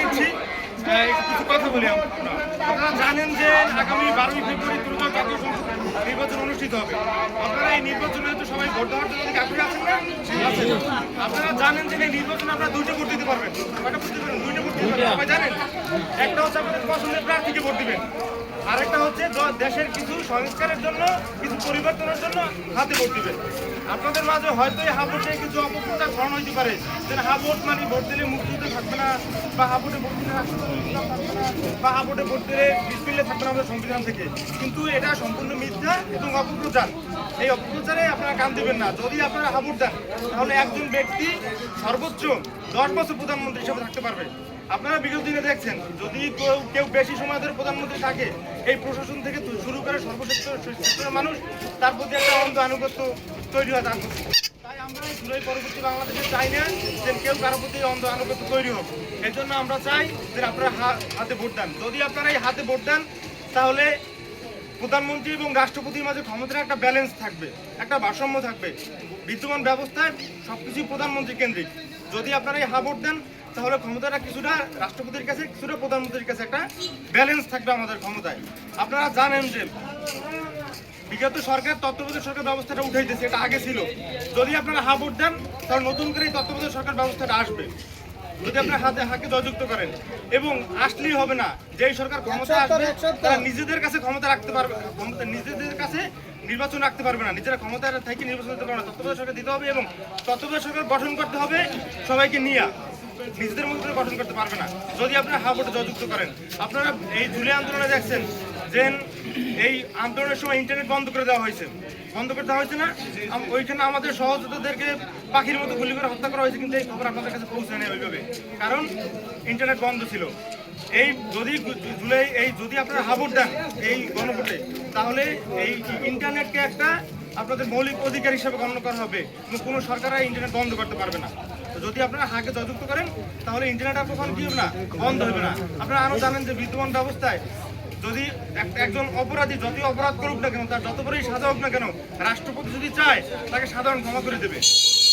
নিচ্ছি। কিছু কথা বলি আপনারা জানেন যে আগামী বারোই ফেব্রুয়ারি দ্রুত জাতীয় সংসদ নির্বাচন অনুষ্ঠিত হবে। আপনারা এই নির্বাচনে তো সবাই ভোট দেওয়ার জন্য আগ্রহী আছেন না? আছেন। আপনারা জানেন যে এই নির্বাচনে আপনারা দুইটা ভোট দিতে পারবেন। কয়টা ভোট দিতে পারবেন? দুইটা ভোট দিতে পারবেন। সবাই জানেন? একটা হচ্ছে আপনাদের পছন্দের প্রার্থীকে ভোট দিবেন। আরেকটা হচ্ছে দেশের কিছু সংস্কারের জন্য, কিছু পরিবর্তনের জন্য হাতে ভোট দিবেন আপনাদের মাঝে হয়তো এই হাবুটে কিছু অপপ্রচার ছড়ানো হইতে পারে যে হাবুট মানে ভোট দিলে মুক্তিযুদ্ধ থাকবে না, বা হাবুটে ভোট দিলে না, বা হাবুটে ভোট দিলে ডিসপ্লে থাকবে না আমাদের সংবিধান থেকে। কিন্তু এটা সম্পূর্ণ মিথ্যা এবং অপপ্রচার। এই অপপ্রচারে আপনারা কান দেবেন না। যদি আপনারা হাবুট দেন, তাহলে একজন ব্যক্তি সর্বোচ্চ দশ বছর প্রধানমন্ত্রী হিসেবে থাকতে পারবে। আপনারা বিগত দিনে দেখছেন, যদি কেউ বেশি সময় ধরে প্রধানমন্ত্রী থাকে, এই প্রশাসন থেকে শুরু করে সর্বশ্রেষ্ঠ মানুষ, তার প্রতি একটা অন্ধ আনুগত্য তৈরি হয় তার তাই আমরা জুলাই পরবর্তী বাংলাদেশে চাই না যে কেউ কারও প্রতি অন্ধ আনুগত্য তৈরি হোক। এই জন্য আমরা চাই যে আপনারা হাতে ভোট দেন। যদি আপনারা এই হাতে ভোট দেন, তাহলে প্রধানমন্ত্রী এবং রাষ্ট্রপতির মাঝে ক্ষমতার একটা ব্যালেন্স থাকবে, একটা ভারসাম্য থাকবে। বিদ্যমান ব্যবস্থায় সবকিছু প্রধানমন্ত্রী কেন্দ্রিক। যদি আপনারা এই হা ভোট দেন তাহলে ক্ষমতাটা কিছুটা রাষ্ট্রপতির কাছে কিছুটা প্রধানমন্ত্রীর কাছে একটা ব্যালেন্স থাকবে আমাদের ক্ষমতায়। আপনারা জানেন যে বিগত সরকার তত্ত্বাবধায়ক সরকার ব্যবস্থাটা উঠাইতেছে এটা আগে ছিল। যদি আপনারা হা ভোট দেন তাহলে নতুন করে এই তত্ত্বাবধায়ক সরকার ব্যবস্থাটা আসবে। যদি আপনার হাতে হাকে জয়যুক্ত করেন এবং আসলেই হবে না যেই সরকার ক্ষমতা আসবে তারা নিজেদের কাছে ক্ষমতা রাখতে পারবে ক্ষমতা নিজেদের কাছে নির্বাচন রাখতে পারবে না। নিজেরা ক্ষমতা থেকে নির্বাচন দিতে পারবে না। তত্ত্বাবধায়ক সরকার দিতে হবে এবং তত্ত্বাবধায়ক সরকার গঠন করতে হবে সবাইকে নিয়ে। নিজেদের মধ্যে গঠন করতে পারবে না। যদি আপনারা হা ভোটে করেন, আপনারা এই জুলাই আন্দোলনে দেখছেন যে এই আন্দোলনের সময় ইন্টারনেট বন্ধ করে দেওয়া হয়েছে। বন্ধ করে দেওয়া হয়েছে না? ওইখানে আমাদের সহযোদ্ধাদেরকে পাখির মতো গুলি করে হত্যা করা হয়েছে, কিন্তু এই খবর আপনাদের কাছে পৌঁছায় নেই ওইভাবে। কারণ ইন্টারনেট বন্ধ ছিল। এই যদি জুলাই, এই যদি আপনারা হাবুট দেন এই গণভোটে, তাহলে এই ইন্টারনেটকে একটা আপনাদের মৌলিক অধিকার হিসেবে গণ্য করা হবে। কোনো সরকার ইন্টারনেট বন্ধ করতে পারবে না। যদি আপনারা হাঁকে যযুক্ত করেন, তাহলে ইন্টারনেট আর কখন কি হবে না? বন্ধ হবে না। আপনারা আরও জানেন যে বিদ্যমান ব্যবস্থায় যদি একজন অপরাধী যতই অপরাধ করুক না কেন, তার যত বড়ই সাজা হোক না কেন, রাষ্ট্রপতি যদি চায়, তাকে সাধারণ ক্ষমা করে দেবে।